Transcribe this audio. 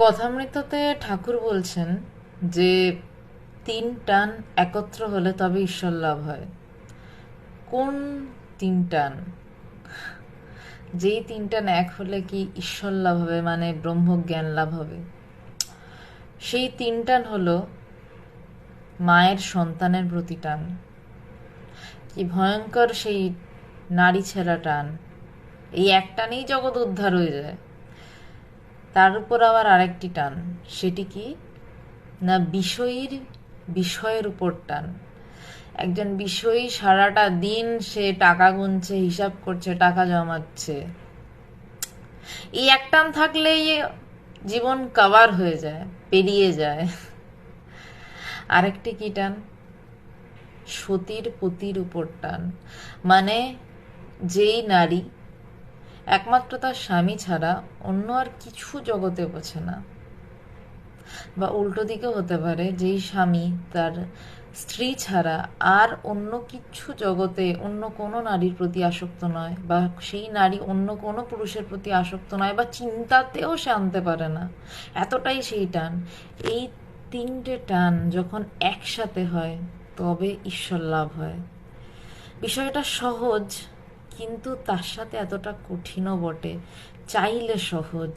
কথামৃততে ঠাকুর বলছেন যে, তিন টান একত্র হলে তবে ঈশ্বর লাভ হয়। কোন তিন টান? যেই তিন টান এক হলে কি ঈশ্বর লাভ হবে? মানে ব্রহ্মজ্ঞান লাভ হবে। সেই তিন টান হলো মায়ের সন্তানের প্রতি টান। কি ভয়ঙ্কর সেই নারী ছেঁড়া টান। এই এক টানেই জগৎ উদ্ধার হয়ে যায়। তার উপর আবার আরেকটি টান। সেটি কি? না, বিষয়ীর বিষয়ের উপর টান। একজন বিষয়ী সারাটা দিন সে টাকা গুনছে, হিসাব করছে, টাকা জমাচ্ছে। এই এক টান থাকলেই জীবন কাভার হয়ে যায়, পেরিয়ে যায়। আরেকটি কি টান? সতীর পতির উপর টান। মানে যেই নারী একমাত্র তার স্বামী ছাড়া অন্য আর কিছু জগতে বোঝে না। বা উল্টো দিকেও হতে পারে, যেই স্বামী তার স্ত্রী ছাড়া আর অন্য কিছু জগতে অন্য কোনো নারীর প্রতি আসক্ত নয়, বা সেই নারী অন্য কোনো পুরুষের প্রতি আসক্ত নয়, বা চিন্তাতেও সে আনতে পারে না। এতটাই সেই টান। এই তিনটে টান যখন একসাথে হয়, তবে ঈশ্বর লাভ হয়। বিষয়টা সহজ কিন্তু তার সাথে এতটা কঠিনও বটে। চাইলে সহজ।